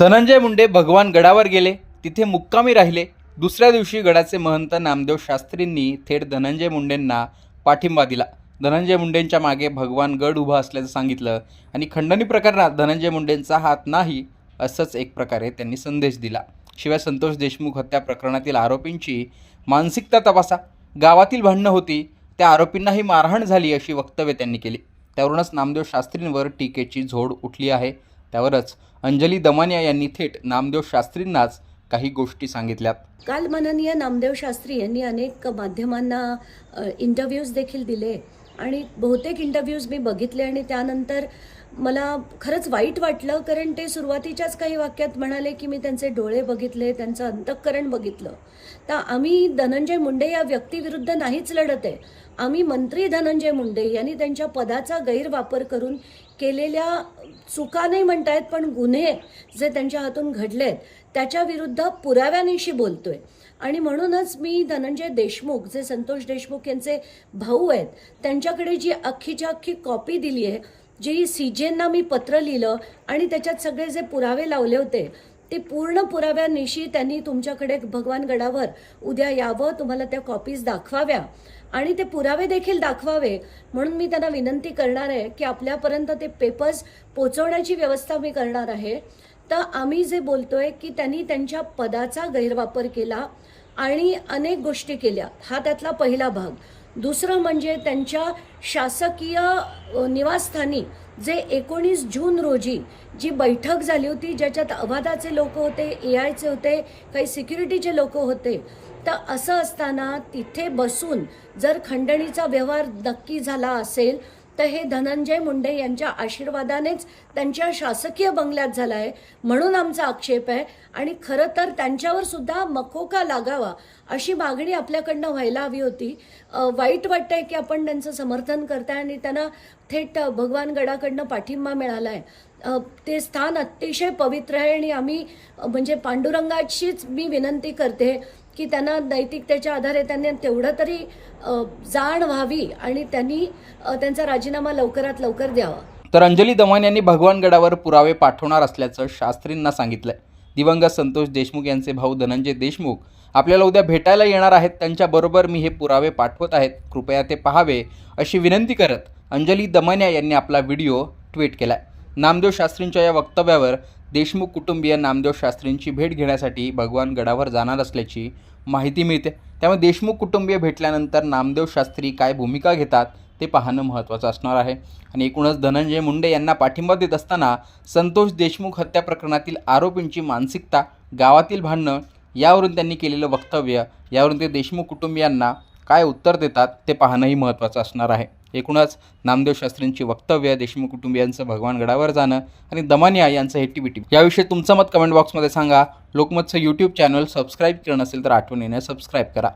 धनंजय मुंडे भगवान गडावर गेले तिथे मुक्कामी राहिले. दुसऱ्या दिवशी गडाचे महंत नामदेव शास्त्रींनी थेट धनंजय मुंडेंना पाठिंबा दिला. धनंजय मुंडेंच्या मागे भगवान गड उभा असल्याचं सांगितलं आणि खंडणी प्रकरणात धनंजय मुंडेंचा हात नाही असंच एक प्रकारे त्यांनी संदेश दिला. शिवाय संतोष देशमुख हत्या प्रकरणातील आरोपींची मानसिकता तपासा. गावातील भांडणं होती त्या आरोपींनाही मारहाण झाली अशी वक्तव्य त्यांनी केली. त्यावरूनच नामदेव शास्त्रींवर टीकेची झोड उठली आहे. त्यावरच अंजली दमानिया यांनी थेट नामदेव शास्त्रींनाच काही गोष्टी सांगितल्यात. काल माननीय नामदेव शास्त्री यांनी अनेक माध्यमांना इंटरव्ह्यूज देखील दिले आणि बहुतेक इंटरव्ह्यूज मी बघितले आणि त्यानंतर मला खरंच वाईट वाटलं कारण ते सुरुवातीच्याच काही वाक्यात म्हणाले की मी त्यांचे डोळे बघितले त्यांचं अंतःकरण बघितलं. तर आम्ही धनंजय मुंडे या व्यक्तीविरुद्ध नाहीच लढत आहे. आम्ही मंत्री धनंजय मुंडे यांनी त्यांच्या पदाचा गैरवापर करून केलेल्या चुका नाही म्हणतायत पण गुन्हे जे त्यांच्या हातून घडलेत त्याच्या विरुद्ध पुराव्यानिशी बोलतोय. आणि म्हणूनच मी धनंजय देशमुख जे संतोष देशमुख यांचे भाऊ आहेत त्यांच्याकडे जी अख्खीच्या अख्खी कॉपी दिली आहे जी सी जेंना मी पत्र लिहिलं आणि त्याच्यात सगळे जे पुरावे लावले होते ते पूर्ण पुराव्यानिशी त्यांनी तुमच्याकडे भगवान गडावर उद्या यावं तुम्हाला त्या कॉपीज दाखवाव्या. आणि ते पुरावे देखील दाखवावे. म्हणून मी त्यांना विनंती करणार आहे की आपल्यापर्यंत ते पेपर्स पोचवण्याची व्यवस्था मी करणार आहे. तर आम्ही जे बोलतोय की त्यांनी त्यांच्या पदाचा गैरवापर केला. आणि अनेक गोष्टी केल्या. हा त्यातला पहिला भाग. दुसरं म्हणजे त्यांच्या शासकीय निवासस्थानी जे एकोणीस जून रोजी जी बैठक झाली होती ज्याच्यात अवाधाचे लोक होते ए आयचे होते काही सिक्युरिटीचे लोक होते तर असं असताना तिथे बसून जर खंडणीचा व्यवहार नक्की झाला असेल तर हे धनंजय मुंडे यांच्या आशीर्वादानेच त्यांच्या शासकीय बंगल्यात झाला आहे म्हणून आमचा आक्षेप आहे. आणि खरं तर त्यांच्यावर सुद्धा मकोका लागावा अशी मागणी आपल्याकडनं व्हायला हवी होती. वाईट वाटतंय की आपण त्यांचं समर्थन करताय आणि त्यांना थेट भगवान गडाकडनं पाठिंबा मिळाला आहे ते स्थान अतिशय पवित्र आहे आणि आम्ही म्हणजे पांडुरंगाचीच मी विनंती करते की त्यांना नैतिकतेच्या आधारे त्यांनी तेवढं तरी जाण व्हावी आणि त्यांनी त्यांचा राजीनामा लवकरात लवकर द्यावा. तर अंजली दमान यांनी भगवान गडावर पुरावे पाठवणार असल्याचं शास्त्रींना सांगितलंय. दिवंगत संतोष देशमुख यांचे भाऊ धनंजय देशमुख आपल्याला उद्या भेटायला येणार आहेत. त्यांच्याबरोबर मी हे पुरावे पाठवत आहेत. कृपया ते पहावे अशी विनंती करत अंजली दमन्या यांनी आपला व्हिडिओ ट्विट केला नामदेव शास्त्रींच्या या वक्तव्यावर देशमुख कुटुंबीय नामदेव शास्त्रींची भेट घेण्यासाठी भगवान गडावर जाणार असल्याची माहिती मिळते. त्यामुळे देशमुख कुटुंबीय भेटल्यानंतर नामदेव शास्त्री काय भूमिका घेतात ते पाहणं महत्त्वाचं असणार आहे. आणि एकूणच धनंजय मुंडे यांना पाठिंबा देत असताना संतोष देशमुख हत्या प्रकरणातील आरोपींची मानसिकता गावातील भांडणं यावरून त्यांनी केलेलं वक्तव्य यावरून ते देशमुख कुटुंबियांना काय उत्तर देतात ते पाहणंही महत्त्वाचं असणार आहे. एकूणच नामदेव शास्त्रींची वक्तव्य देशमुख कुटुंबियांचं भगवान गडावर जाणं आणि दमानिया यांचं हे टी याविषयी तुमचं मत कमेंट बॉक्समध्ये सांगा. लोकमतचं यूट्यूब चॅनल सबस्क्राईब केलं नसेल तर आठवणीने सबस्क्राईब करा.